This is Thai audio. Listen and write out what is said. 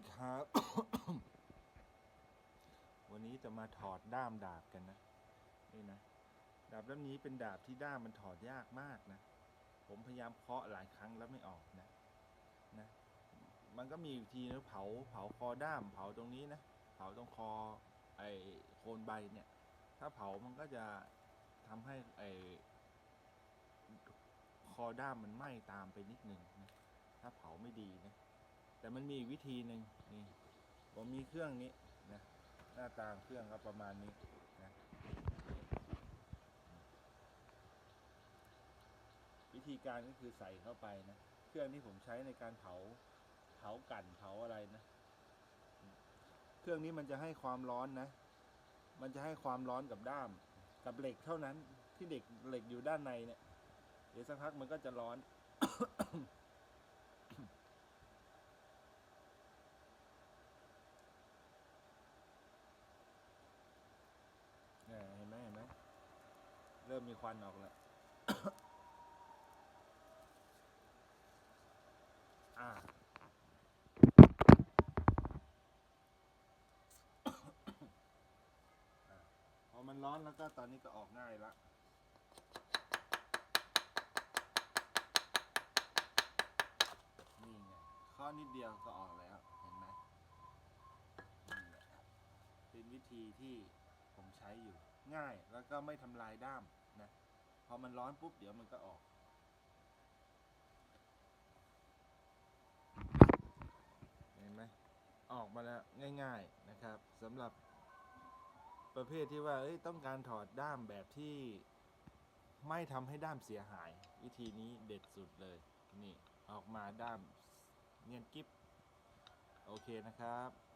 ดีครับ วันนี้จะมาถอดด้ามดาบกันนะ นี่นะ ดาบเล่มนี้เป็นดาบที่ด้ามมันถอดยากมากนะ ผมพยายามเคาะหลายครั้งแล้วไม่ออกนะ นะ มันก็มีอีกทีนะเผา เผาคอด้าม เผาตรงนี้นะ เผาตรงคอ ไอโคนใบเนี่ย ถ้าเผามันก็จะทำให้ไอคอด้ามมันไหม้ตามไปนิดนึงนะ ถ้าเผาไม่ดีนะ แต่มันมีอีกวิธีหนึ่งนี่ผมมีเครื่องนี้นะหน้าตาเครื่องก็ประมาณนี้นะวิธีการก็คือใส่เข้าไปนะเครื่องที่ผมใช้ในการเผาเผากั่นเผาอะไรนะ เครื่องนี้มันจะให้ความร้อนนะ มันจะให้ความร้อนกับด้าม กับเหล็กเท่านั้นที่เด็กเหล็กอยู่ด้านในเนี่ยเดี๋ยวสักพักมันก็จะร้อน เนี่ยเห็นไหมเห็นไหม เริ่มมีควันออกแล้วอ่าพอมันร้อนแล้วก็ตอนนี้ก็ออกง่ายละนี่ไงข้อนิดเดียวก็ออกแล้วเห็นไหมนี่แหละเป็นวิธีที่ผมใช้อยู่ง่ายแล้วก็ไม่ทำลายด้าม นะ พอมันร้อนปุ๊บเดี๋ยวมันก็ออก เห็นไหมออกมาแล้วง่ายๆนะครับสำหรับประเภทที่ว่าต้องการถอดด้ามแบบที่ไม่ทำให้ด้ามเสียหาย วิธีนี้เด็ดสุดเลย นี่ ออกมาด้ามเนียนกิฟโอเคนะครับ